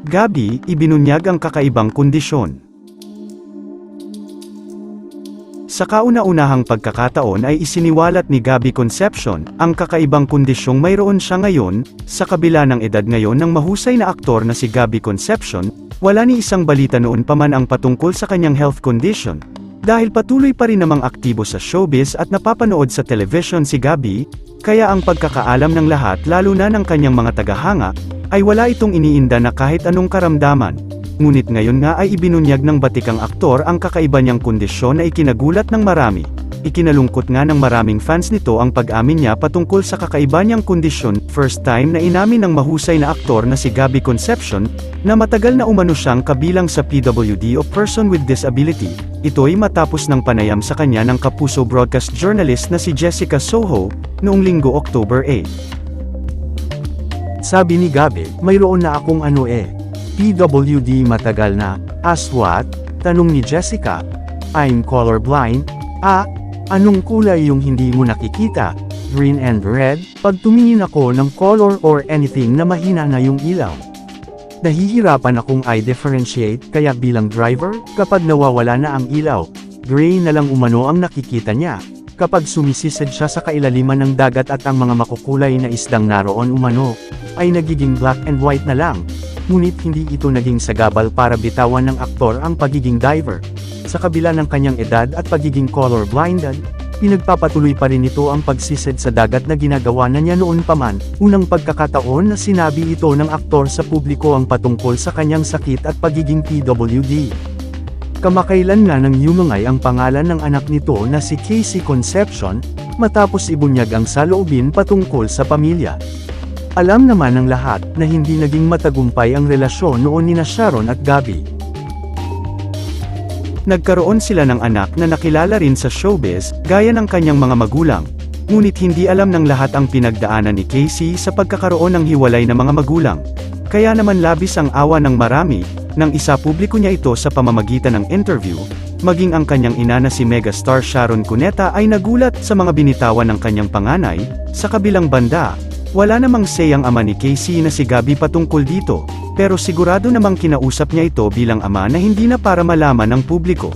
Gabi, ibinunyag ang kakaibang kondisyon. Sa kauna-unahang pagkakataon ay isiniwalat ni Gabi Concepcion, ang kakaibang kondisyong mayroon siya ngayon, sa kabila ng edad ngayon ng mahusay na aktor na si Gabi Concepcion, wala ni isang balita noon pa man ang patungkol sa kanyang health condition. Dahil patuloy pa rin namang aktibo sa showbiz at napapanood sa television si Gabi, kaya ang pagkakaalam ng lahat lalo na ng kanyang mga tagahanga, ay wala itong iniinda na kahit anong karamdaman. Ngunit ngayon nga ay ibinunyag ng batikang aktor ang kakaiba niyang kondisyon na ikinagulat ng marami. Ikinalungkot nga ng maraming fans nito ang pag-amin niya patungkol sa kakaiba niyang kondisyon, first time na inamin ng mahusay na aktor na si Gabby Concepcion, na matagal na umano siyang kabilang sa PWD o Person with Disability. Ito'y matapos ng panayam sa kanya ng kapuso broadcast journalist na si Jessica Soho, noong linggo October 8. Sabi ni Gabi, mayroon na akong ano eh. PWD matagal na. As what? Tanong ni Jessica. I'm colorblind. Ah, anong kulay yung hindi mo nakikita? Green and red? Pag tumingin ako ng color or anything na mahina na yung ilaw. Nahihirapan akong i-differentiate kaya bilang driver, kapag nawawala na ang ilaw, gray na lang umano ang nakikita niya. Kapag sumisisid siya sa kailaliman ng dagat at ang mga makukulay na isdang naroon umano, ay nagiging black and white na lang. Ngunit hindi ito naging sagabal para bitawan ng aktor ang pagiging diver. Sa kabila ng kanyang edad at pagiging colorblinded, pinagpapatuloy pa rin ito ang pagsisid sa dagat na ginagawa na niya noon pa man, unang pagkakataon na sinabi ito ng aktor sa publiko ang patungkol sa kanyang sakit at pagiging PWD. Kamakailan nga nang yumangay ang pangalan ng anak nito na si Casey Concepcion, matapos ibunyag ang saloobin patungkol sa pamilya. Alam naman ng lahat na hindi naging matagumpay ang relasyon noon ni Sharon at Gabi. Nagkaroon sila ng anak na nakilala rin sa showbiz, gaya ng kanyang mga magulang. Ngunit hindi alam ng lahat ang pinagdaanan ni Casey sa pagkakaroon ng hiwalay na mga magulang. Kaya naman labis ang awa ng marami, nang isa publiko niya ito sa pamamagitan ng interview, maging ang kanyang ina na si megastar Sharon Cuneta ay nagulat sa mga binitawan ng kanyang panganay, sa kabilang banda, wala namang say ang ama ni Casey na si Gabi patungkol dito, pero sigurado namang kinausap niya ito bilang ama na hindi na para malaman ng publiko.